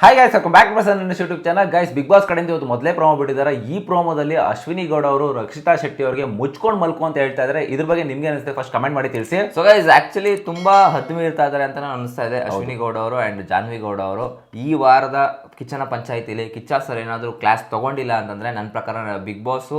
Hi guys welcome back to ನನ್ನ YouTube channel guys Bigg Boss ಕಡೆಯಿಂದ ಇವತ್ತು ಮೊದಲೇ ಪ್ರೋಮೋ ಬಿಟ್ಟಿದ್ದಾರೆ. ಈ ಪ್ರೋಮೋದಲ್ಲಿ ಅಶ್ವಿನಿ ಗೌಡ ಅವರು ರಕ್ಷಿತಾ ಶೆಟ್ಟಿ ಅವರಿಗೆ ಮುಚ್ಕೊಂಡು ಮಲ್ಕು ಅಂತ ಹೇಳ್ತಾ ಇದ್ದಾರೆ. ಇದ್ರ ಬಗ್ಗೆ ನಿಮ್ಗೆ ಅನಿಸುತ್ತೆ ಫಸ್ಟ್ ಕಮೆಂಟ್ ಮಾಡಿ ತಿಳಿಸಿ. ಸೊ ಗೈಸ್ ಆಕ್ಚುಲಿ ತುಂಬಾ ಹದ್ದು ಇರ್ತಾ ಇದ್ದಾರೆ ಅಂತ ಅನಿಸ್ತಾ ಇದೆ. ಅಶ್ವಿನಿ ಗೌಡ ಅವರು ಅಂಡ್ ಜಾನ್ವಿ ಗೌಡ ಅವರು ಈ ವಾರದ ಕಿಚನ ಪಂಚಾಯತಿಲಿ ಕಿಚ್ಚ ಸರ್ ಏನಾದರೂ ಕ್ಲಾಸ್ ತಗೊಂಡಿಲ್ಲ ಅಂತಂದ್ರೆ ನನ್ನ ಪ್ರಕಾರ ಬಿಗ್ ಬಾಸ್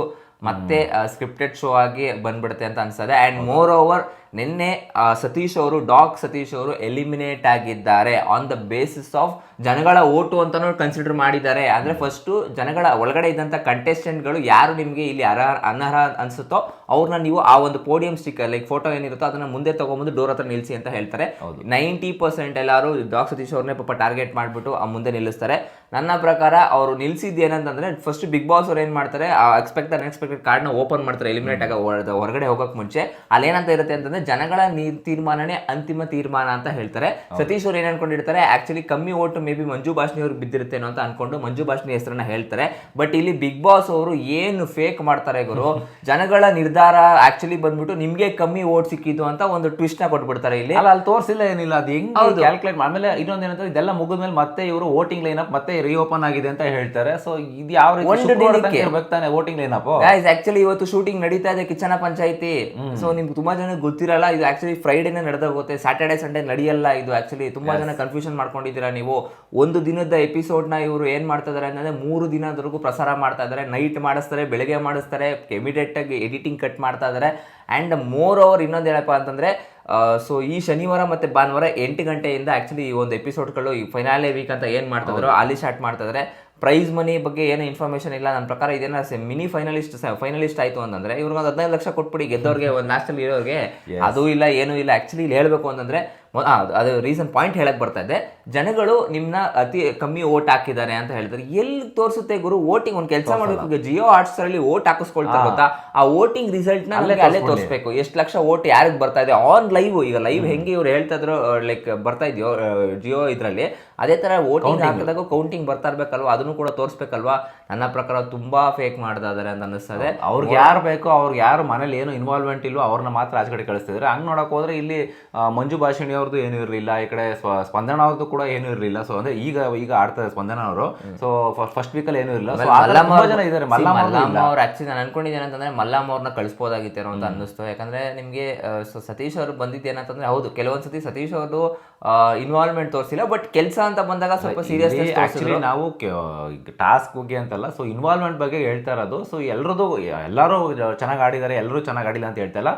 ಮತ್ತೆ ಸ್ಕ್ರಿಪ್ಟೆಡ್ ಶೋ ಆಗಿ ಬಂದ್ಬಿಡುತ್ತೆ ಅಂತ ಅನಿಸ್ತದೆ ಅಂಡ್ ಮೋರ್ ಓವರ್ ನಿನ್ನೆ ಸತೀಶ್ ಅವರು ಡಾಕ್ ಸತೀಶ್ ಅವರು ಎಲಿಮಿನೇಟ್ ಆಗಿದ್ದಾರೆ. ಆನ್ ದ ಬೇಸಿಸ್ ಆಫ್ ಜನಗಳ ಓಟು ಅಂತಲೂ ಕನ್ಸಿಡರ್ ಮಾಡಿದ್ದಾರೆ. ಅಂದ್ರೆ ಫಸ್ಟ್ ಜನಗಳ ಒಳಗಡೆ ಇದ್ದಂತ ಕಂಟೆಸ್ಟೆಂಟ್ಗಳು ಯಾರು ನಿಮಗೆ ಇಲ್ಲಿ ಅರ್ಹ ಅನರ್ಹ ಅನ್ಸುತ್ತೋ ಅವ್ರನ್ನ ನೀವು ಆ ಒಂದು ಪೋಡಿಯಂ ಸ್ಟಿಕ್ಕರ್ ಲೈಕ್ ಫೋಟೋ ಏನಿರುತ್ತೋ ಅದನ್ನ ಮುಂದೆ ತಗೊಂಬಂದು ಡೋರ್ ಹತ್ರ ನಿಲ್ಲಿಸಿ ಅಂತ ಹೇಳ್ತಾರೆ. ನೈಂಟಿ ಪರ್ಸೆಂಟ್ ಎಲ್ಲರೂ ಡಾಕ್ ಸತೀಶ್ ಅವ್ರನ್ನೇ ಪಾಪ ಟಾರ್ಗೆಟ್ ಮಾಡಿಬಿಟ್ಟು ಆ ಮುಂದೆ ನಿಲ್ಲಿಸ್ತಾರೆ. ನನ್ನ ಪ್ರಕಾರ ಅವರು ನಿಲ್ಸಿದ್ದು ಏನಂತಂದ್ರೆ ಫಸ್ಟ್ ಬಿಗ್ ಬಾಸ್ ಅವ್ರು ಏನು ಮಾಡ್ತಾರೆ ಎಕ್ಸ್ಪೆಕ್ಟ್ ಅನ್ಎಕ್ಸ್ಪೆಕ್ಟೆಡ್ ಕಾರ್ಡ್ನ ಓಪನ್ ಮಾಡ್ತಾರೆ ಎಲಿಮಿನೇಟ್ ಆಗ ಹೊರ- ಹೊರಗಡೆ ಹೋಗಕ್ ಮುಂಚೆ. ಅಲ್ಲೇನಂತ ಇರುತ್ತೆ ಅಂತಂದ್ರೆ ಜನಗಳ ನೀ- ತೀರ್ಮಾನನೇ ಅಂತಿಮ ತೀರ್ಮಾನ ಅಂತ ಹೇಳ್ತಾರೆ. ಸತೀಶ್ ಅವ್ರು ಏನ್ ಅನ್ಕೊಂಡಿರ್ತಾರೆ ಆಕ್ಚುಲಿ ಕಮ್ಮಿ ಓಟು ಮೇ ಬಿ ಮಂಜು ಭಾಷಣಿ ಅವ್ರಿಗೆ ಬಿದ್ದಿರುತ್ತೇನೋ ಅಂತ ಅನ್ಕೊಂಡು ಮಂಜು ಭಾಷಣಿ ಹೆಸರನ್ನ ಹೇಳ್ತಾರೆ. ಬಟ್ ಇಲ್ಲಿ ಬಿಗ್ ಬಾಸ್ ಅವರು ಏನು ಫೇಕ್ ಮಾಡ್ತಾರೆ ಗುರು? ಜನಗಳ ನಿರ್ಧಾರ ಆಕ್ಚುಲಿ ಬಂದ್ಬಿಟ್ಟು ನಿಮ್ಗೆ ಕಮ್ಮಿ ಓಟ್ ಸಿಕ್ಕಿದ್ದು ಅಂತ ಒಂದು ಟ್ವಿಸ್ಟ್ನ ಕೊಟ್ಬಿಡ್ತಾರೆ ಇಲ್ಲಿ. ಅಲ್ಲ ಅಲ್ಲಿ ತೋರಿಸಿಲ್ಲ ಏನಿಲ್ಲ ಅದು ಹೆಂಗ್ ಕ್ಯಾಲ್ಕುಲೇಟ್ ಆಮೇಲೆ ಇನ್ನೊಂದ್ ಏನಂದ್ರೆ ಇದೆಲ್ಲ ಮುಗಿದ್ಮೇಲೆ ಮತ್ತೆ ಇವರು ವೋಟಿಂಗ್ ಲೈನ್ ಅಪ್ ಮತ್ತೆ ರೀಓಪನ್ ಆಗಿದೆ ಅಂತ ಹೇಳ್ತಾರೆ. ಸೊ ಇದು ಯಾವ ರೀತಿ ವೋಟಿಂಗ್ ಲೈನ್ ಅಪ್ ಆಕ್ಚುಲಿ ಇವತ್ತು ಶೂಟಿಂಗ್ ನಡೀತಾ ಇದೆ ಕಿಚನ ಪಂಚಾಯತಿ. ಸೊ ನಿಮ್ಗೆ ತುಂಬಾ ಜನ ಗೊತ್ತಿರಲ್ಲ ಇದು ಆಕ್ಚುಲಿ ಫ್ರೈಡೇನೇ ನಡೆದೋಗುತ್ತೆ ಸ್ಯಾಟರ್ಡೆ ಸಂಡೇ ನಡೆಯಲ್ಲ ಇದು ಆಕ್ಚುಲಿ ತುಂಬಾ ಜನ ಕನ್ಫ್ಯೂಷನ್ ಮಾಡ್ಕೊಂಡಿದ್ದೀರಾ ನೀವು? ಒಂದು ದಿನದ ಎಪಿಸೋಡ್ನ ಇವರು ಏನು ಮಾಡ್ತಾ ಇದ್ದಾರೆ ಅಂದ್ರೆ ಮೂರು ದಿನದವರೆಗೂ ಪ್ರಸಾರ ಮಾಡ್ತಾ ಇದ್ದಾರೆ ನೈಟ್ ಮಾಡಿಸ್ತಾರೆ ಬೆಳಗ್ಗೆ ಮಾಡಿಸ್ತಾರೆ ಇಮಿಡಿಯೇಟಾಗಿ ಎಡಿಟಿಂಗ್ ಕಟ್ ಮಾಡ್ತಾ ಇದ್ದಾರೆ. ಆ್ಯಂಡ್ ಮೋರ್ ಓವರ್ ಇನ್ನೊಂದು ಹೇಳಪ್ಪ ಅಂತಂದರೆ ಸೊ ಈ ಶನಿವಾರ ಮತ್ತೆ ಭಾನುವಾರ ಎಂಟು ಗಂಟೆಯಿಂದ ಆ್ಯಕ್ಚುಲಿ ಈ ಒಂದು ಎಪಿಸೋಡ್ಗಳು ಈ ಫೈನಾಲೆ ವೀಕ್ ಅಂತ ಏನು ಮಾಡ್ತಾ ಇದ್ರು ಅಲ್ಲಿ ಸ್ಟಾರ್ಟ್ ಮಾಡ್ತಾ ಇದಾರೆ ಪ್ರೈಸ್ ಮನಿ ಬಗ್ಗೆ ಏನು ಇನ್ಫಾರ್ಮೇಷನ್ ಇಲ್ಲ. ನನ್ನ ಪ್ರಕಾರ ಇದೇನ ಮಿನಿ ಫೈನಲಿಸ್ಟ್ ಫೈನಲಿಸ್ಟ್ ಆಯ್ತು ಅಂತಂದ್ರೆ ಇವ್ರಿಗೆ ಒಂದು ಹದಿನೈದು ಲಕ್ಷ ಕೊಟ್ಬಿಡಿ ಗೆದ್ದವ್ರಿಗೆ ಒಂದು ನ್ಯಾಷನಲ್ ಇರೋರಿಗೆ. ಅದು ಇಲ್ಲ ಏನೂ ಇಲ್ಲ. ಆ್ಯಕ್ಚುಲಿ ಇಲ್ಲಿ ಹೇಳಬೇಕು ಅಂತಂದ್ರೆ ಅದು ರೀಸನ್ ಪಾಯಿಂಟ್ ಹೇಳಕ್ ಬರ್ತಾ ಇದೆ. ಜನಗಳು ನಿಮ್ನ ಅತಿ ಕಮ್ಮಿ ಓಟ್ ಹಾಕಿದ್ದಾರೆ ಅಂತ ಹೇಳ್ತಾರೆ. ಎಲ್ಲಿ ತೋರಿಸುತ್ತೆ ಗುರು? ವೋಟಿಂಗ್ ಒಂದು ಕೆಲಸ ಮಾಡಬೇಕು. ಜಿಯೋ ಆರ್ಟ್ಸ್ ಅಲ್ಲಿ ಓಟ್ ಹಾಕಿಸ್ಕೊಳ್ತಾರೆ ಗೊತ್ತಾ? ಆ ವೋಟಿಂಗ್ ರಿಸಲ್ಟ್ನ ಅಲ್ಲೇ ತೋರಿಸಬೇಕು. ಎಷ್ಟು ಲಕ್ಷ ಓಟ್ ಯಾರಿಗೆ ಬರ್ತಾ ಇದೆ? ಆನ್ ಲೈವ್ ಈಗ ಲೈವ್ ಹೆಂಗೆ ಇವ್ರು ಹೇಳ್ತಾ ಇದ್ರು ಲೈಕ್ ಬರ್ತಾ ಇದೆಯೋ ಜಿಯೋ ಇದ್ರಲ್ಲಿ ಅದೇ ತರ ವೋಟಿಂಗ್ ಹಾಕಿದಾಗ ಕೌಂಟಿಂಗ್ ಬರ್ತಾ ಇರ್ಬೇಕಲ್ವಾ? ಅದನ್ನು ಕೂಡ ತೋರಿಸ್ಬೇಕಲ್ವಾ? ನನ್ನ ಪ್ರಕಾರ ತುಂಬಾ ಫೇಕ್ ಮಾಡ್ತಾ ಇದಾರೆ ಅಂತ ಅನಿಸ್ತದೆ ಅವ್ರಿಗೆ ಯಾರು ಬೇಕೋ ಅವ್ರಿಗೆ ಯಾರು ಮನೇಲಿ ಏನು ಇನ್ವಾಲ್ವ್ಮೆಂಟ್ ಇಲ್ವೋ ಅವ್ರನ್ನ ಮಾತ್ರ ಆಚೆ ಕಡೆ ಕಳಿಸ್ತಿದ್ರೆ ಹಂಗ್ ನೋಡಕ್ ಹೋದ್ರೆ ಇಲ್ಲಿ ಮಂಜು ಭಾಷಿಣಿ ಅವ್ರದ್ದು ಏನು ಇರಲಿಲ್ಲ ಈ ಕಡೆ ಸ್ವ- ಸ್ಪಂದನ ಅವ್ರದ್ದು ಕೂಡ ಏನು ಇರಲಿಲ್ಲ. ಸೊ ಅಂದ್ರೆ ಈಗ ಈಗ ಆಡ್ತಾರೆ ಸ್ಪಂದನ ಅವರು. ಸೊ ಫಸ್ಟ್ ವೀಕಲ್ಲಿ ಏನೂ ಇರಲಿಲ್ಲ. ಸೊ ಮಲ್ಲಮ್ಮ ಜನ ಇದ್ದಾರೆ ಮಲ್ಲಮ್ಮ ಅವ್ರು ಮಲ್ಲಮ್ಮ ಅವ್ರು ಆಕ್ಚುಲಿ ನಾನು ಅನ್ಕೊಂಡಿದ್ದೇನೆ ಅಂತಂದ್ರೆ ಮಲ್ಲಮ್ಮ ಅವ್ರನ್ನ ಕಳಿಸ್ಬೋದಾಗಿತ್ತೇನೋ ಅಂತ ಅನ್ನಿಸ್ತು. ಯಾಕಂದ್ರೆ ನಿಮಗೆ ಸತೀಶ್ ಅವರು ಬಂದಿದ್ದೇನಂತಂದ್ರೆ ಹೌದು ಕೆಲವೊಂದ್ ಸತಿ ಸತೀಶ್ ಅವರು ಇನ್ವಾಲ್ವ್ಮೆಂಟ್ ತೋರಿಸಿಲ್ಲ ಬಟ್ ಕೆಲಸ ಅಂತ ಬಂದಾಗ ಸ್ವಲ್ಪ ಸೀರಿಯಸ್ ಆಕ್ಚುಲಿ ನಾವು ಟಾಸ್ಕ್ ಬಗ್ಗೆ ಅಂತಲ್ಲ ಸೊ ಇನ್ವಾಲ್ವ್ಮೆಂಟ್ ಬಗ್ಗೆ ಹೇಳ್ತಾ ಇರೋದು. ಸೊ ಎಲ್ಲರದು ಎಲ್ಲರೂ ಚೆನ್ನಾಗಿ ಆಡಿದ್ದಾರೆ ಎಲ್ಲರೂ ಚೆನ್ನಾಗಿ ಆಡಿಲ್ಲ ಅಂತ ಹೇಳ್ತಾ ಇಲ್ಲ.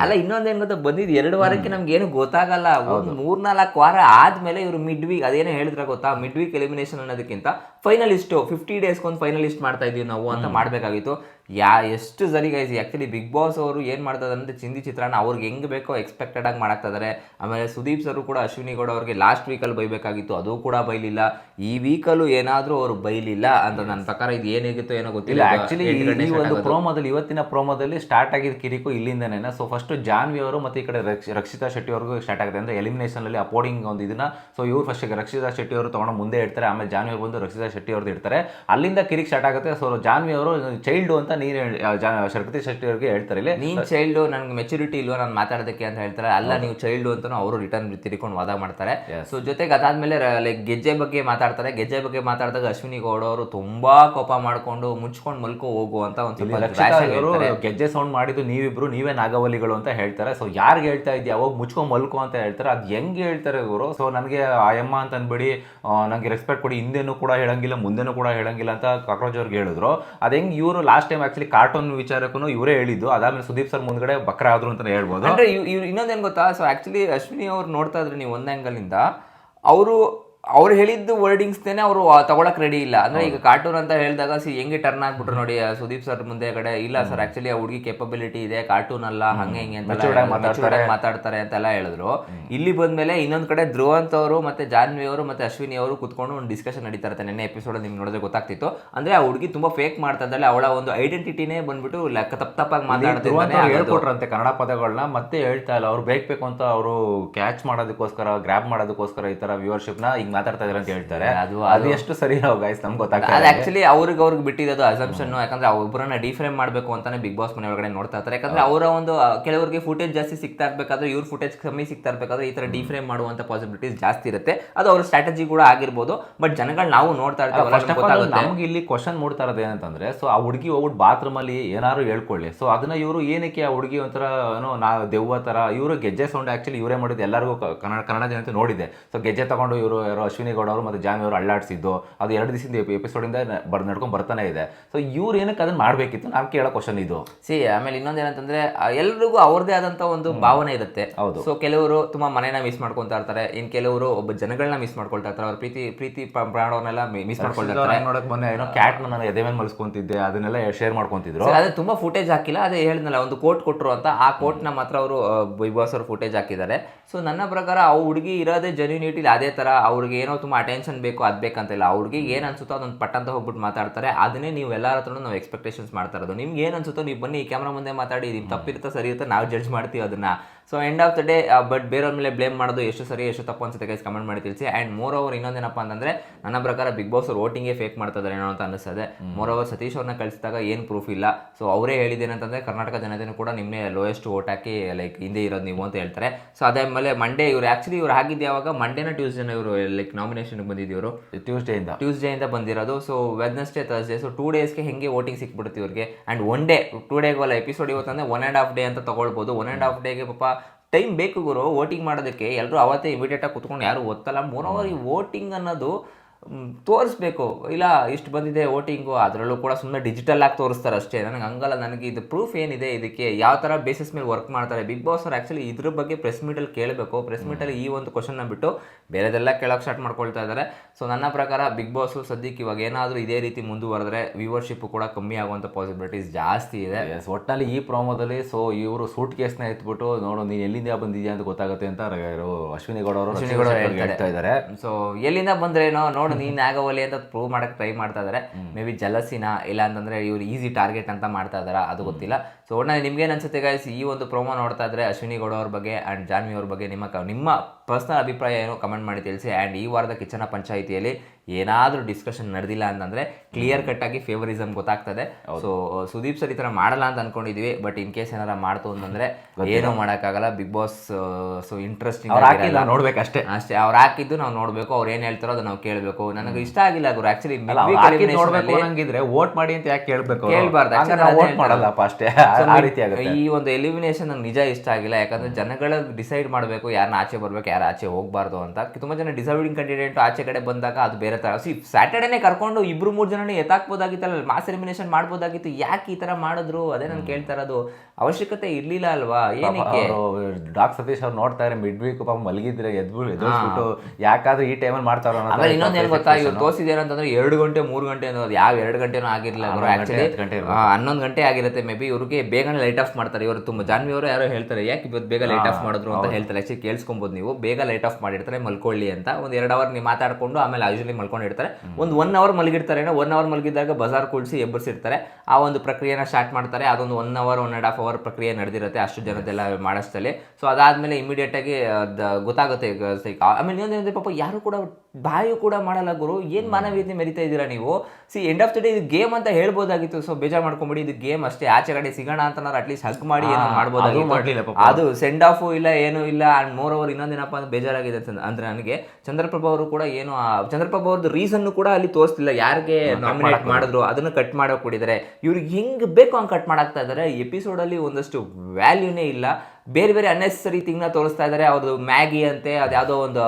ಅಲ್ಲ ಇನ್ನೊಂದೇನ್ ಗೊತ್ತಾ ಬಂದಿದ್ದು ಎರಡು ವಾರಕ್ಕೆ ನಮ್ಗೆ ಏನು ಗೊತ್ತಾಗಲ್ಲ. ಒಂದು ಮೂರ್ನಾಲ್ಕು ವಾರ ಆದ್ಮೇಲೆ ಇವರು ಮಿಡ್ ವೀಕ್ ಅದೇನೋ ಹೇಳಿದ್ರ ಗೊತ್ತಾ? ಮಿಡ್ ವೀಕ್ ಎಲಿಮಿನೇಷನ್ ಅನ್ನೋದಕ್ಕಿಂತ ಫೈನಲಿಸ್ಟ್ ಫಿಫ್ಟಿ ಡೇಸ್ಗೆ ಒಂದು ಫೈನಲಿಸ್ಟ್ ಮಾಡ್ತಾ ಇದೀವಿ ನಾವು ಅಂತ ಮಾಡ್ಬೇಕಾಗಿತ್ತು. ಯಾ ಎಷ್ಟು ಸರಿ ಗೈಸ್ ಆ್ಯಕ್ಚುಲಿ ಬಿಗ್ ಬಾಸ್ ಅವರು ಏನು ಮಾಡ್ತಾರೆ ಅಂದರೆ ಚಿಂದಿ ಚಿತ್ರಾನ್ನ ಅವ್ರಿಗೆ ಹೆಂಗ್ ಬೇಕೋ ಎಕ್ಸ್ಪೆಕ್ಟೆಡ್ ಆಗಿ ಮಾಡಾಕ್ತಾ ಇದಾರೆ ಆಮೇಲೆ ಸುದೀಪ್ ಸರ್ ಕೂಡ ಅಶ್ವಿನಿ ಗೌಡ ಅವ್ರಿಗೆ ಲಾಸ್ಟ್ ವೀಕಲ್ಲಿ ಬೈಬೇಕಾಗಿತ್ತು ಅದು ಕೂಡ ಬೈಲಿಲ್ಲ. ಈ ವೀಕಲ್ಲೂ ಏನಾದರೂ ಅವರು ಬೈಲಿಲ್ಲ ಅಂತ ನನ್ನ ಪ್ರಕಾರ ಇದು ಏನಾಗಿತ್ತು ಏನೋ ಗೊತ್ತಿಲ್ಲ. ಆ್ಯಕ್ಚುಲಿ ಈ ಒಂದು ಆಗೋದು. ಪ್ರೋಮೋದಲ್ಲಿ ಇವತ್ತಿನ ಪ್ರೋಮೋದಲ್ಲಿ ಸ್ಟಾರ್ಟ್ ಆಗಿದ್ದ ಕಿರಿಕು ಇಲ್ಲಿಂದನೇ. ಸೊ ಫಸ್ಟ್ ಜಾನ್ವಿ ಅವರು ಮತ್ತು ಈ ಕಡೆ ರಕ್ಷ- ರಕ್ಷಿತಾ ಶೆಟ್ಟಿ ಅವ್ರಿಗೂ ಸ್ಟಾರ್ಟ್ ಆಗುತ್ತೆ. ಅಂದರೆ ಎಲಿಮಿನೇಷನಲ್ಲಿ ಅಪೋರ್ಡಿಂಗ್ ಒಂದು ಇದನ್ನ. ಸೊ ಇವ್ರು ಫಸ್ಟಿಗೆ ರಕ್ಷಿತಾ ಶೆಟ್ಟಿ ಅವರು ತೊಗೊಂಡು ಮುಂದೆ ಇಡ್ತಾರೆ. ಆಮೇಲೆ ಜಾನ್ವಿ ಬಂದು ರಕ್ಷಿತಾ ಶೆಟ್ಟಿ ಅವ್ರದ್ದು ಇಡ್ತಾರೆ. ಅಲ್ಲಿಂದ ಕಿರಿಕ್ ಸ್ಟಾರ್ಟ್ ಆಗುತ್ತೆ. ಸೊ ಜಾನ್ವಿ ಅವರು ಚೈಲ್ಡ್ ಅಂತ ನೀನು ರಕ್ಷಿತಾ ಶೆಟ್ಟಿ ಅವ್ರಿಗೆ ಹೇಳ್ತಾರೆ. ಇಲ್ಲಿ ನೀನ್ ಚೈಲ್ಡ್ ನನ್ಗೆ ಮೆಚುರಿಟಿ ಇಲ್ವಾ ನಾನು ಮಾತಾಡೋದಕ್ಕೆ ಅಂತ ಹೇಳ್ತಾರೆ. ಅಲ್ಲ ನೀವು ಚೈಲ್ಡ್ ಅಂತ ಅವರು ರಿಟರ್ನ್ ತಿರ್ಕೊಂಡು ವಾದ ಮಾಡ್ತಾರೆ. ಸೊ ಜೊತೆಗೆ ಅದಾದ್ಮೇಲೆ ಲೈಕ್ ಗೆಜ್ಜೆ ಬಗ್ಗೆ ಮಾತಾಡ್ತಾರೆ. ಗೆಜ್ಜೆ ಬಗ್ಗೆ ಮಾತಾಡಿದಾಗ ಅಶ್ವಿನಿ ಗೌಡ ಅವರು ತುಂಬಾ ಕೋಪ ಮಾಡ್ಕೊಂಡು ಮುಚ್ಕೊಂಡು ಮಲ್ಕೋ ಹೋಗು ಅಂತ ಒಂದು ಗೆಜ್ಜೆ ಸೌಂಡ್ ಮಾಡಿದ್ದು ನೀವಿಬ್ರು ನೀವೇ ನಾಗವಲಿಗಳು ಅಂತ ಹೇಳ್ತಾರೆ. ಸೊ ಯಾರಿಗೆ ಹೇಳ್ತಾ ಇದ್ದೀಯ ಅವಾಗ ಮುಚ್ಕೊಂಡು ಮಲ್ಕೋ ಅಂತ ಹೇಳ್ತಾರೆ. ಅದು ಹೆಂಗ್ ಹೇಳ್ತಾರೆ ಇವರು? ಸೊ ನನಗೆ ಆ ಯಮ್ಮ ಅಂತ ಅನ್ಬೇಡಿ ನನಗೆ ನಂಗೆ ರೆಸ್ಪೆಕ್ಟ್ ಕೊಡಿ. ಹಿಂದೆನೂ ಕೂಡ ಹೇಳಂಗಿಲ್ಲ ಮುಂದೆನೂ ಕೂಡ ಹೇಳಂಗಿಲ್ಲ ಅಂತ ಕಾಕ್ರೋಚ್ ಅವ್ರಿಗೆ ಹೇಳಿದ್ರು. ಅದು ಹೆಂಗ್ ಇವರು ಲಾಸ್ಟ್ ಟೈಮ್ ಆಕ್ಚುಲಿ ಕಾರ್ಟೂನ್ ವಿಚಾರಕ್ಕೂ ಇವರೇ ಹೇಳಿದ್ದು. ಅದಾದ್ಮೇಲೆ ಸುದೀಪ್ ಸರ್ ಮುಂದ್ಗಡೆ ಬಕ್ರ ಆದ್ರು ಅಂತ ಹೇಳ್ಬೋದು. ಅಂದ್ರೆ ಇನ್ನೊಂದೇನ್ ಗೊತ್ತಾ? ಸೊ ಆಕ್ಚುಲಿ ಅಶ್ವಿನಿ ಅವ್ರು ನೋಡ್ತಾ ಇದ್ರೆ ನೀವು ಒಂದ್ ಆಂಗಲ್ ಇಂದ, ಅವರು ಅವ್ರು ಹೇಳಿದ್ದು ವರ್ಡಿಂಗ್ಸ್ನೇ ಅವರು ತಗೊಳಕ್ ರೆಡಿ ಇಲ್ಲ. ಅಂದ್ರೆ ಈಗ ಕಾರ್ಟೂನ್ ಅಂತ ಹೇಳಿದಾಗ ಸಿ ಹೆಂಗೆ ಟರ್ನ್ ಆಗ್ಬಿಟ್ರು ನೋಡಿ ಸುದೀಪ್ ಸರ್ ಮುಂದೆ ಕಡೆ ಇಲ್ಲ ಸರ್ ಆಕ್ಚುಲಿ ಆ ಹುಡುಗಿ ಕೆಪಬಿಲಿಟಿ ಇದೆ ಕಾರ್ಟೂನ್ ಅಲ್ಲ ಹಂಗೆ ಹಿಂಗೆ ಅಂತ ಮಾತಾಡ್ತಾರೆ. ಅಂತೆಲ್ಲ ಹೇಳಿದ್ರು. ಇಲ್ಲಿ ಬಂದ್ಮೇಲೆ ಇನ್ನೊಂದ್ ಕಡೆ ಧ್ರುವಂತ್ ಅವರು ಮತ್ತೆ ಜಾನ್ವಿ ಅವರು ಮತ್ತೆ ಅಶ್ವಿನಿ ಅವರು ಕುತ್ಕೊಂಡು ಒಂದು ಡಿಸ್ಕಷನ್ ನಡೀತಾ ಇರ್ತಾರೆ ನೆನ್ನೆ ಎಪಿಸೋಡ್ ನಿಮ್ಗೆ ನೋಡಿದ್ರೆ ಗೊತ್ತಾಗ್ತಿತ್ತು. ಅಂದ್ರೆ ಆ ಹುಡುಗಿ ತುಂಬಾ ಫೇಕ್ ಮಾಡ್ತಾ ಇದ್ದಾಳೆ ಅವಳ ಒಂದು ಐಡೆಂಟಿಟಿನೇ ಬಂದ್ಬಿಟ್ಟು ಲೆಕ್ಕ ತಪ್ಪ ತಪ್ಪಾಗಿ ಮಾತಾಡ್ತಿದ್ದಾನೆ. ಹೇಳ್ಕೊಟ್ರಂತೆ ಕನ್ನಡ ಪದಗಳನ್ನ ಮತ್ತೆ ಹೇಳ್ತಾ ಇಲ್ಲ. ಅವ್ರು ಬೇಕು ಬೇಕು ಅಂತ ಅವರು ಕ್ಯಾಚ್ ಮಾಡೋದಕ್ಕೋಸ್ಕರ ಗ್ರ್ಯಾಬ್ ಮಾಡೋದಕ್ಕೋಸ್ಕರ ಈ ತರ ವ್ಯೂವರ್ಶಿಪ್ನ ಹಿಂಗ್ ಮಾತಾಡ್ತಾ ಇದ್ರೆ ಅಂತ ಹೇಳ್ತಾರೆ. ಅದು- ಅದು ಎಷ್ಟು ಸರಿ ನಾವು ಗೈಸ್ ನಮ್ಗೆ ಗೊತ್ತಾಗ್ತದೆ ಅದು ಆಕ್ಚುಲಿ ಅವ್ರಿಗೆ ಅವ್ರಿಗೆ ಬಿಟ್ಟಿರೋದು ಅಸಂಪ್ಷನ್ ಯಾಕಂದ್ರೆ ಒಬ್ಬರನ್ನ ಡಿಫ್ರೇಮ್ ಮಾಡಬೇಕು ಅಂತಾನೆ ಬಿಗ್ ಬಾಸ್ ಮನೆ ಒಳಗಡೆ ನೋಡ್ತಾ ಇರ್ತಾರೆ. ಯಾಕಂದ್ರೆ ಅವರ ಒಂದು ಕೆಲವರಿಗೆ ಫುಟೇಜ್ ಜಾಸ್ತಿ ಸಿಗ್ತಾ ಇರ್ಬೇಕಾದ್ರೆ ಇವ್ರ ಫುಟೇಜ್ ಕಮ್ಮಿ ಸಿಗ್ತಾ ಇರ್ಬೇಕಾದ್ರೆ ಈ ತರ ಡಿಫ್ರೇಮ್ ಮಾಡುವಂತ ಪಾಸಿಬಿಲಿಟೀಸ್ ಜಾಸ್ತಿ ಇರುತ್ತೆ. ಅದು ಅವ್ರ ಸ್ಟ್ರಾಟಜಿ ಕೂಡ ಆಗಿರ್ಬೋದು ಬಟ್ ಜನಗಳು ನಾವು ನೋಡ್ತಾ ಇರ್ತೇವೆ ನಮ್ಗೆ ಇಲ್ಲಿ ಕ್ವಶನ್ ಮೂಡ್ತಾ ಇರೋದು ಏನಂತಂದ್ರೆ ಸೊ ಆ ಹುಡುಗಿ ಹೋಗ್ಬಿಟ್ಟು ಬಾತ್ರೂಮ್ ಅಲ್ಲಿ ಏನಾದ್ರು ಹೇಳ್ಕೊಳ್ಳಿ. ಸೊ ಅದನ್ನ ಇವರು ಏನಕ್ಕೆ ಆ ಹುಡುಗಿ ಒಂಥರ ಏನೋ ನಾ ದೆವ್ವ ತರ ಇವರು ಗೆಜ್ಜೆ ಸೌಂಡ್ ಆಕ್ಚುಲಿ ಇವರೇ ಮಾಡಿದ್ದು ಎಲ್ಲರಿಗೂ ಕನ್ನಡ ಕನ್ನಡ ಜನತೆ ನೋಡಿದೆ. ಸೊ ಗೆಜ್ಜೆ ತಗೊಂಡು ಇವರು ಯಾರೋ ಅಶ್ವಿನಿ ಗೌಡ ಅವರು ಮತ್ತು ಜಾನ್ವಿ ಅವರು ಅಳ್ಳಾಡಿಸಿದ್ದು ಅದು ಎರಡು ದಿವಸದಿಂದ ಎಪಿಸೋಡಿಂದ ಬರ್ ನಡ್ಕೊಂಡು ಬರ್ತಾನೆ ಇದೆ. ಸೊ ಇವ್ರು ಏನಕ್ಕೆ ಅದನ್ನ ಮಾಡಬೇಕಿತ್ತು? ನಾನು ಕೇಳೋ ಕ್ವಶನ್ ಇದು. ಸಿ ಆಮೇಲೆ ಇನ್ನೊಂದು ಏನಂತಂದ್ರೆ ಎಲ್ಲರಿಗೂ ಎಲ್ರಿಗೂ ಅವ್ರದೇ ಆದಂತ ಒಂದು ಭಾವನೆ ಇರುತ್ತೆ. ಹೌದು. ಸೊ ಕೆಲವರು ತುಂಬ ಮನೆಯನ್ನ ಮಿಸ್ ಮಾಡ್ಕೊತಾ ಇರ್ತಾರೆ. ಇನ್ ಕೆಲವರು ಒಬ್ಬ ಜನಗಳನ್ನ ಮಿಸ್ ಮಾಡ್ಕೊಳ್ತಾ ಇರ್ತಾರೆ. ಅವ್ರ ಪ್ರೀತಿ ಪ್ರೀತಿ ಪ್ರಾಣ ಪ್ರಾಣವನ್ನೆಲ್ಲ ಮಿಸ್ ಮಾಡ್ಕೊಳ್ತಾ ಇರ್ತಾರೆ. ನೋಡಕ್ ಮೊನ್ನೆ ಏನೋ ಕ್ಯಾಟ್ ನಾನು ಎದೆ ಮೇಲೆ ಮಲ್ಸ್ಕೊಂತಿದ್ದೆ. ಅದನ್ನೆಲ್ಲ ಶೇರ್ ಮಾಡ್ಕೊಂತಿದ್ರು. ಅದೇ ತುಂಬಾ ಫುಟೇಜ್ ಹಾಕಿಲ್ಲ. ಅದೇ ಹೇಳಿದ್ನಲ್ಲ ಒಂದು ಕೋಟ್ ಕೊಟ್ಟರು ಅಂತ. ಆ ಕೋಟ್ನ ಮಾತ್ರ ಅವರು ಬಿಗ್ ಬಾಸ್ ಅವರು ಫುಟೇಜ್ ಹಾಕಿದ್ದಾರೆ. ಸೊ ನನ್ನ ಪ್ರಕಾರ ಆ ಹುಡುಗಿ ಇರೋದೇ ಜೆನ್ಯೂನಿಟಿ ಅದೇ ತರ ಅವ್ರಿಗೆ ಏನೋ ತುಂಬ ಅಟೆನ್ಷನ್ ಬೇಕು, ಅದು ಬೇಕಂತಿಲ್ಲ. ಅವ್ರಿಗೆ ಏನು ಅನ್ಸುತ್ತೋ ಅದೊಂದು ಪಟ್ಟಂತ ಹೋಗ್ಬಿಟ್ಟು ಮಾತಾಡ್ತಾರೆ. ಅದನ್ನೇ ನೀವು ಎಲ್ಲರ ಹತ್ರ ನಾವು ಎಕ್ಸ್ಪೆಕ್ಟೇಷನ್ಸ್ ಮಾಡ್ತಾ ಇರೋದು. ನಿಮ್ಗೆ ಏನು ಅನ್ಸುತ್ತೋ ನೀವು ಬನ್ನಿ ಕ್ಯಾಮ್ರಾ ಮುಂದೆ ಮಾತಾಡಿ ನಿಮ್ಮ ತಪ್ಪಿರುತ್ತೆ ಸರಿ ಇರುತ್ತೆ ನಾವು ಜಡ್ಜ್ ಮಾಡ್ತೀವಿ ಅದನ್ನ. So end of the day but ಬೇರೆಯವ್ರ ಮೇಲೆ ಬ್ಲೇಮ್ ಮಾಡೋದು ಎಷ್ಟು ಸರಿ ಎಷ್ಟು ತಪ್ಪು ಅನ್ಸುತ್ತೆ ಗೈಸ್ ಕಮೆಂಟ್ ಮಾಡಿ ತಿಳಿಸಿ. ಆ್ಯಂಡ್ ಮೋರ್ ಓವರ್ ಇನ್ನೊಂದೇನಪ್ಪ ಅಂತಂದ್ರೆ ನನ್ನ ಪ್ರಕಾರ ಬಿಗ್ ಬಾಸ್ ಅವ್ರು ವೋಟಿಂಗೇ ಫೇಕ್ ಮಾಡ್ತಾ ಇದ್ದಾರೆ ಏನೋ ಅಂತ ಅನಿಸ್ತದೆ ಮೋರ್ ಓವರ್ ಸತೀಶ್ ಅವ್ರನ್ನ ಕಳಿಸಿದಾಗ ಏನು ಪ್ರೂಫ್ ಇಲ್ಲ. ಸೊ ಅವರೇ ಹೇಳಿದ್ದೇನಂತಂದ್ರೆ ಕರ್ನಾಟಕ ಜನತೆನೂ ಕೂಡ ನಿಮ್ಮನ್ನೇ ಲೋಯೆಸ್ಟ್ ವೋಟ್ ಹಾಕಿ ಲೈಕ್ ಹಿಂದೆ ಇರೋದು ನೀವು ಅಂತ ಹೇಳ್ತಾರೆ. ಸೊ ಮೇಲೆ ಮಂಡೇ ಇವರು ಆ್ಯಕ್ಚುಲಿ ಇವ್ರು ಆಗಿದ್ದು ಯಾವಾಗ? ಮಂಡೇನ ಟ್ಯೂಸ್ಡೇನ ಇವರು ಲೈಕ್ ನಾಮಿನೇಷನ್ಗೆ ಬಂದಿದ್ದೀವರು ಟ್ಯೂಸ್ಡೇಯಿಂದ ಟ್ಯೂಸ್ಡೇ ಇಂದ. ಟ್ಯೂಸ್ಡೇಯಿಂದ ಬಂದಿರೋದು. So Wednesday Thursday so two ಡೇಸ್ಗೆ ಹೆಂಗೆ ವೋಟಿಂಗ್ ಸಿಕ್ಬಿಡುತ್ತೆ ಇವರಿಗೆ? ಆ್ಯಂಡ್ ಒನ್ ಡೇ ಟೂ ಡೇಗೆ ಎಪಿಸೋಡ್ ಇವತ್ತಂದ್ರೆ ಒನ್ ಆ್ಯಂಡ್ ಹಾಫ್ ಡೇ ಅಂತ ತಗೊಳ್ಬೋದು. ಒನ್ ಆ್ಯಂಡ್ ಹಾಫ್ ಡೇಗೆ ಪಾಪ ಟೈಮ್ ಬೇಕು ಗುರು ವೋಟಿಂಗ್ ಮಾಡೋದಕ್ಕೆ. ಎಲ್ಲರೂ ಅವತ್ತೇ ಇಮಿಡಿಯೇಟಾಗಿ ಕುತ್ಕೊಂಡು ಯಾರು ಓದ್ತಲ್ಲ ಮೋರ್ ಓವರ್ ಈ ವೋಟಿಂಗ್ ಅನ್ನೋದು ತೋರಿಸ್ಬೇಕು. ಇಲ್ಲ ಇಷ್ಟು ಬಂದಿದೆ ವೋಟಿಂಗು ಅದರಲ್ಲೂ ಕೂಡ ಸುಮ್ಮನೆ ಡಿಜಿಟಲ್ ಆಗಿ ತೋರಿಸ್ತಾರೆ ಅಷ್ಟೇ. ನನಗೆ ಹಂಗಲ್ಲ ನನಗೆ ಇದು ಪ್ರೂಫ್ ಏನಿದೆ ಇದಕ್ಕೆ ಯಾವ ಥರ ಬೇಸಿಸ್ ಮೇಲೆ ವರ್ಕ್ ಮಾಡ್ತಾರೆ. ಬಿಗ್ ಬಾಸ್ ಅವ್ರು ಆ್ಯಕ್ಚುಲಿ ಇದ್ರ ಬಗ್ಗೆ ಪ್ರೆಸ್ ಮೀಟಲ್ಲಿ ಕೇಳಬೇಕು. ಪ್ರೆಸ್ ಮೀಟಲ್ಲಿ ಈ ಒಂದು ಕ್ವಶನ್ನ ಬಿಟ್ಟು ಬೇರೆದೆಲ್ಲ ಕೇಳೋಕೆ ಸ್ಟಾರ್ಟ್ ಮಾಡ್ಕೊಳ್ತಾ ಇದ್ದಾರೆ ಸೊ ನನ್ನ ಪ್ರಕಾರ ಬಿಗ್ ಬಾಸು ಸದ್ಯಕ್ಕೆ ಇವಾಗ ಏನಾದರೂ ಇದೇ ರೀತಿ ಮುಂದುವರೆದ್ರೆ ವ್ಯೂವರ್ಶಿಪ್ ಕೂಡ ಕಮ್ಮಿ ಆಗುವಂಥ ಪಾಸಿಬಿಲಿಟೀಸ್ ಜಾಸ್ತಿ ಇದೆ. ಒಟ್ಟಿನಲ್ಲಿ ಈ ಪ್ರೋಮೋದಲ್ಲಿ ಸೊ ಇವರು ಸೂಟ್ ಕೇಸ್ನ ಎತ್ಬಿಟ್ಟು ನೋಡು ನೀನು ಎಲ್ಲಿಂದ ಬಂದಿದ್ಯಾ ಅಂತ ಗೊತ್ತಾಗುತ್ತೆ ಅಂತ ಅಶ್ವಿನಿ ಗೌಡ ಅವರು ಹೇಳ್ತಾ ಇದ್ದಾರೆ ಸೊ ಎಲ್ಲಿಂದ ಬಂದ್ರೇನೋ ನೋಡು ನೀನ್ ಆಗವಲ್ಲಿ ಅಂತ ಪ್ರೂವ್ ಮಾಡಕ್ ಟ್ರೈ ಮಾಡ್ತಾ ಇದಾರೆ. ಮೇ ಬಿ ಜಲಸಿನ ಇಲ್ಲ ಅಂತಂದ್ರೆ ಇವ್ರು ಈಸಿ ಟಾರ್ಗೆಟ್ ಅಂತ ಮಾಡ್ತಾ ಇದಾರ ಅದು ಗೊತ್ತಿಲ್ಲ. ಸೊ ಒಟ್ನಲ್ಲಿ ನಿಮ್ಗೇನು ಅನ್ಸುತ್ತೆ ಗೈಸ್ ಈ ಒಂದು ಪ್ರೋಮೋ ನೋಡ್ತಾ ಇದ್ರೆ ಅಶ್ವಿನಿ ಗೌಡ ಅವ್ರ ಬಗ್ಗೆ ಅಂಡ್ ಜಾನ್ವಿ ಅವ್ರ ಬಗ್ಗೆ ನಿಮ್ಮ ನಿಮ್ಮ ಪರ್ಸ್ನಲ್ ಅಭಿಪ್ರಾಯ ಏನು ಕಮೆಂಟ್ ಮಾಡಿ ತಿಳಿಸಿ. ಆ್ಯಂಡ್ ಈ ವಾರದ ಕಿಚನ ಪಂಚಾಯಿತಿಯಲ್ಲಿ ಏನಾದರೂ ಡಿಸ್ಕಷನ್ ನಡೆದಿಲ್ಲ ಅಂತಂದರೆ ಕ್ಲಿಯರ್ ಕಟ್ ಆಗಿ ಫೇವರಿಸಮ್ ಗೊತ್ತಾಗ್ತದೆ. ಸೊ ಸುದೀಪ್ ಸರ್ ಈ ಥರ ಮಾಡಲ್ಲ ಅಂತ ಅನ್ಕೊಂಡಿದ್ವಿ. ಬಟ್ ಇನ್ ಕೇಸ್ ಏನಾರ ಮಾಡ್ತು ಅಂತಂದ್ರೆ ಏನೂ ಮಾಡೋಕ್ಕಾಗಲ್ಲ. ಬಿಗ್ ಬಾಸ್ ಸೊ ಇಂಟ್ರೆಸ್ಟಿಂಗ್ ನೋಡ್ಬೇಕು ನೋಡ್ಬೇಕಷ್ಟೇ ಅಷ್ಟೇ ಅವ್ರು ಹಾಕಿದ್ದು ನಾವು ನೋಡಬೇಕು. ಅವ್ರು ಏನು ಹೇಳ್ತಾರೋ ಅದು ನಾವು ಕೇಳಬೇಕು. ನನಗೆ ಇಷ್ಟ ಆಗಿಲ್ಲ ಗುರು. ಆ್ಯಕ್ಚುಲಿ ನೋಡ್ಬೇಕು ಅನ್ನಂಗಿದ್ರೆ ವೋಟ್ ಮಾಡಿ ಅಂತ ಯಾಕೆ ಕೇಳಬೇಕು ಕೇಳಬಾರ್ದು. ಅಷ್ಟೇ. ಈ ಒಂದು ಎಲಿಮಿನೇಷನ್ ನಂಗೆ ನಿಜ ಇಷ್ಟ ಆಗಿಲ್ಲ. ಯಾಕಂದ್ರೆ ಜನಗಳ ಡಿಸೈಡ್ ಮಾಡಬೇಕು ಯಾರನ್ನ ಆಚೆ ಬರಬೇಕು ಯಾರು ಆಚೆ ಹೋಗಬಾರ್ದು ಅಂತ. ತುಂಬಾ ಜನ ಡಿಸರ್ವಿಂಗ್ ಕ್ಯಾಂಡಿಡೇಟ್ ಆಚೆ ಕಡೆ ಬಂದಾಗ ಅದು ಬೇರೆ ತರ. ಸಿ ಸ್ಯಾಟರ್ಡೇನೆ ಕರ್ಕೊಂಡು ಇಬ್ರು ಮೂರು ಜನನೇ ಎತ್ತಾಕ್ಬೋದಾಗಿತ್ತಲ್ಲ ಮಾಸ್ ಎಲಿಮಿನೇಷನ್ ಮಾಡ್ಬೋದಾಗಿತ್ತು ಯಾಕೆ ಈ ತರ ಮಾಡಿದ್ರು? ಅದೇ ನಾನು ಕೇಳ್ತಾ ಇರೋದು. ಅವಶ್ಯಕತೆ ಇರ್ಲಿಲ್ಲ ಅಲ್ವಾ? ಏನಕ್ಕೆ? ಡಾಕ್ ಸತೀಶ್ ಅವ್ರು ನೋಡ್ತಾ ಇದ್ರೆ ಮಿಡ್ ವೀಕ್ ಪಾಪ ಮಲಗಿದ್ರೆ ಎದ್ಬಿಟ್ಟು ಎದುರಿಸ್ಬಿಟ್ಟು ಯಾಕಾದ್ರೂ ಈ ಟೈಮಲ್ಲಿ ಮಾಡ್ತಾರ ಆಮೇಲೆ ಇನ್ನೊಂದು ಏನು ಗೊತ್ತಾ? ಇವ್ರು ಅಂತಂದ್ರೆ ಎರಡು ಗಂಟೆ ಮೂರು ಗಂಟೆ ಅನ್ನೋದು. ಯಾವ ಎರಡು ಗಂಟೆನೂ ಆಗಿರ್ಲಿಲ್ಲ ಗುರು ಆಕ್ಚುಲಿ ಹನ್ನೊಂದು ಗಂಟೆ ಆಗಿರುತ್ತೆ ಮೇ ಬಿ ಇವ್ರಿಗೆ ಬೇಗನೆ ಲೈಟ್ ಆಫ್ ಮಾಡ್ತಾರೆ. ಇವರು ತುಂಬ ಜಾನ್ವಿ ಅವರು ಯಾರೋ ಹೇಳ್ತಾರೆ ಯಾಕೆ ಇವತ್ತು ಬೇಗ ಲೈಟ್ ಆಫ್ ಮಾಡಿದ್ರು ಅಂತ ಹೇಳ್ತಾರೆ. ಆಕ್ಚುಲಿ ಕೇಳಿಸ್ಕೊಬೋದು ನೀವು. ಬೇಗ ಲೈಟ್ ಆಫ್ ಮಾಡಿರ್ತಾರೆ ಮಲ್ಕೊಳ್ಳಿ ಅಂತ. ಒಂದು ಎರಡು ಅವರ್ ನೀವು ಮಾತಾಡ್ಕೊಂಡು ಆಮೇಲೆ ಯೂಶಲಿ ಮಲ್ಕೊಂಡಿರ್ತಾರೆ ಒಂದು ಒನ್ ಅವರ್ ಮಲಗಿರ್ತಾರೆ. ಒನ್ ಅವರ್ ಮಲಗಿದಾಗ ಬಜಾರ್ ಕೂಡಿಸಿ ಎಬ್ಬರಿಸಿರ್ತಾರೆ. ಆ ಒಂದು ಪ್ರಕ್ರಿಯೆನ ಸ್ಟಾರ್ಟ್ ಮಾಡ್ತಾರೆ. ಅದೊಂದು one hour one and half hour ಪ್ರಕ್ರಿಯೆ ನಡೆದಿರುತ್ತೆ ಅಷ್ಟು ಜನದೆಲ್ಲ ಮಾಡಿಸ್ತಲ್ಲಿ ಸೊ ಅದಾದ್ಮೇಲೆ ಇಮಿಡಿಯೇಟ್ ಆಗಿ ಅದ್ ಗೊತ್ತಾಗುತ್ತೆ ಈಗ ಸ- ಆಮೇಲೆ ಇನ್ನೊಂದೇನಂದ್ರೆ ಪಾಪ ಯಾರು ಕೂಡ ಬಾಯು ಕೂಡ ಮಾಡಲ್ಲ ಗುರು. ಏನ್ ಮಾನವೀಯತೆ ಮೆರಿತಾ ಇದ್ದೀರಾ ನೀವು? See end of the day ಇದು ಗೇಮ್ ಅಂತ ಹೇಳ್ಬೋದಾಗಿತ್ತು. ಸೊ ಬೇಜಾರ್ ಮಾಡ್ಕೊಂಬಿಡಿ. ಇದು ಗೇಮ್ ಅಷ್ಟೇ. ಆಚೆ ಕಡೆ ಸಿಗೋಣ ಅಂತ ಅಟ್ಲೀಸ್ಟ್ ಹಗ್ ಮಾಡಿ ಏನೋ ಮಾಡ್ಬೋದು. ಅದು ಸೆಂಡ್ ಆಫು ಇಲ್ಲ ಏನು ಇಲ್ಲ ಅಂಡ್ ಮೋರ್ ಓವರ್ ಇನ್ನೊಂದೇನಪ್ಪ ಅಂದ್ರೆ ಬೇಜಾರಾಗಿದೆ ಅಂದ್ರೆ ನನಗೆ ಚಂದ್ರಪ್ರಭಾ ಅವರು ಕೂಡ ಏನು ಚಂದ್ರಪ್ರಭ ಚಂದ್ರಪ್ರಭಾ ಅವ್ರದ್ದು ರೀಸನ್ ಕೂಡ ಅಲ್ಲಿ ತೋರಿಸ್ತಿಲ್ಲ. ಯಾರಿಗೆ ನಾಮಿನೇಟ್ ಮಾಡಿದ್ರು ಅದನ್ನು ಕಟ್ ಮಾಡೋಕೆ ಕೊಡಿದ್ದಾರೆ ಇವ್ರಿಗೆ ಹೆಂಗ್ ಬೇಕು ಹಂಗೆ ಕಟ್ ಮಾಡಾಕ್ತಾ ಇದ್ದಾರೆ ಎಪಿಸೋಡ್ ಅಲ್ಲಿ ಒಂದಷ್ಟು ವ್ಯಾಲ್ಯೂನೇ ಇಲ್ಲ. ಬೇರೆ ಬೇರೆ ಅನ್ನೆಸರಿ ತಿಂಗ್ನ ತೋರಿಸ್ತಾ ಇದ್ದಾರೆ ಅವ್ರದ್ದು ಮ್ಯಾಗಿ ಅಂತೆ ಅದ್ಯಾವುದೋ ಒಂದು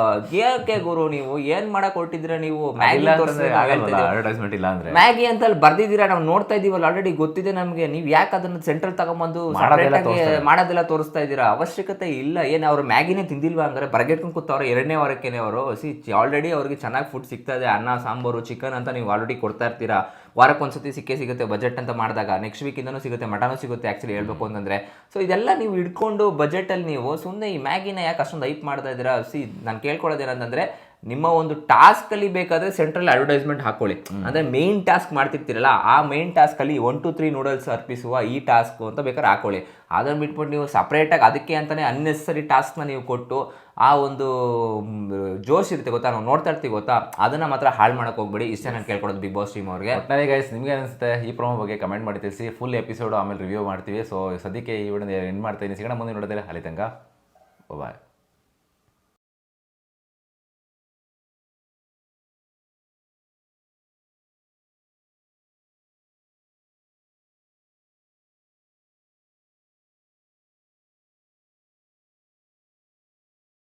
ಏಕೆ ಗುರು ನೀವು? ಏನ್ ಮಾಡಕ್ ಕೊಟ್ಟಿದ್ರ ನೀವು? ಮ್ಯಾಗಿ ಅಡ್ವರ್ಟೈಸ್ಮೆಂಟ್ ಇಲ್ಲ ಅಂದ್ರೆ. ಮ್ಯಾಗಿ ಅಂತ ಅಲ್ಲಿ ಬರ್ದಿದ್ದೀರಾ? ನಾವು ನೋಡ್ತಾ ಇದೀವಲ್ಲ ಆಲ್ರೆಡಿ ಗೊತ್ತಿದೆ ನಮಗೆ. ನೀವು ಯಾಕೆ ಅದನ್ನ ಸೆಂಟ್ರಲ್ ತಗೊಂಬಂದು ಮಾಡೋದೆಲ್ಲ ತೋರಿಸ್ತಾ ಇದ್ದೀರಾ? ಅವಶ್ಯಕತೆ ಇಲ್ಲ. ಏನು ಅವ್ರು ಮ್ಯಾಗಿನೇ ತಿಂದಿಲ್ವಾ ಅಂದ್ರೆ ಬರ್ಗೆಟ್ಕೊಂಡು ಕೂತವ್ರೆ ಎರಡನೇ ವಾರಕ್ಕೇನೆ ಅವರು. ಸಿ ಆಲ್ರೆಡಿ ಅವ್ರಿಗೆ ಚೆನ್ನಾಗಿ ಫುಡ್ ಸಿಗ್ತಾ ಇದೆ. ಅನ್ನ ಸಾಂಬಾರು ಚಿಕನ್ ಅಂತ ನೀವು ಆಲ್ರೆಡಿ ಕೊಡ್ತಾ ಇರ್ತೀರಾ? ವಾರಕ್ಕೆ ಒಂದ್ಸತಿ ಸಿಕ್ಕೇ ಸಿಗುತ್ತೆ ಬಜೆಟ್ ಅಂತ ಮಾಡಿದಾಗ ನೆಕ್ಸ್ಟ್ ವೀಕಿಂದನೂ ಸಿಗುತ್ತೆ ಮಟನೂ ಸಿಗುತ್ತೆ ಆ್ಯಕ್ಚುಲಿ ಹೇಳ್ಬೇಕು ಅಂತಂದ್ರೆ. ಸೊ ಇದೆಲ್ಲ ನೀವು ಇಟ್ಕೊಂಡು ಬಜೆಟಲ್ಲಿ ನೀವು ಸುಮ್ಮನೆ ಈ ಮ್ಯಾಗಿನ ಯಾಕೆ ಅಷ್ಟೊಂದು ಐಪ್ ಮಾಡ್ತಾ ಇದ್ದೀರಾ? ಸಿ ನಾನು ಕೇಳ್ಕೊಳ್ಳೋದೇನಂತಂದ್ರೆ ನಿಮ್ಮ ಒಂದು ಟಾಸ್ಕ್ ಅಲ್ಲಿ ಬೇಕಾದ್ರೆ ಸೆಂಟ್ರಲ್ ಅಡ್ವರ್ಟೈಸ್ಮೆಂಟ್ ಹಾಕೊಳ್ಳಿ. ಅಂದ್ರೆ ಮೇನ್ ಟಾಸ್ಕ್ ಮಾಡ್ತಿರ್ತೀರಲ್ಲ ಆ ಮೇನ್ ಟಾಸ್ಕ್ ಅಲ್ಲಿ ಒನ್ ಟು ತ್ರೀ ನೂಡಲ್ಸ್ ಅರ್ಪಿಸುವ ಈ ಟಾಸ್ಕ್ ಅಂತ ಬೇಕಾದ್ರೆ ಹಾಕೊಳ್ಳಿ. ಅದನ್ನು ಬಿಟ್ಬಿಟ್ಟು ನೀವು ಸಪ್ರೇಟಾಗಿ ಅದಕ್ಕೆ ಅಂತಾನೆ ಅನ್ನೆಸರಿ ಟಾಸ್ಕ್ನ ನೀವು ಕೊಟ್ಟು ಆ ಒಂದು ಜೋಶ್ ಇರುತ್ತೆ ಗೊತ್ತಾ? ನಾವು ನೋಡ್ತಾ ಇರ್ತೀವಿ ಗೊತ್ತಾ? ಅದನ್ನ ಮಾತ್ರ ಹಾಳು ಮಾಡಕ್ ಹೋಗ್ಬೇಡಿ. ಇಷ್ಟೇ ನಾನು ಕೇಳ್ಕೊಡೋದು ಬಿಗ್ ಬಾಸ್ ಟೀಮ್ ಅವ್ರಿಗೆ. ಗೈಸ್ ನಿಮಗೆ ಅನಿಸುತ್ತೆ ಈ ಪ್ರೋಮೋ ಬಗ್ಗೆ ಕಮೆಂಟ್ ಮಾಡಿ ತಿಳಿಸಿ. ಫುಲ್ ಎಪಿಸೋಡ್ ಆಮೇಲೆ ರಿವ್ಯೂ ಮಾಡ್ತೀವಿ. ಸೊ ಸದ್ಯಕ್ಕೆ ಈ ವಿಡಿಯೋ ಎಂಡ್ ಮಾಡ್ತೀನಿ ಸಿಗೋಣ ಮುಂದೆ ನೋಡಿದ್ರೆ ಅಲ್ಲಿ ತನಕ ಬಾಯ್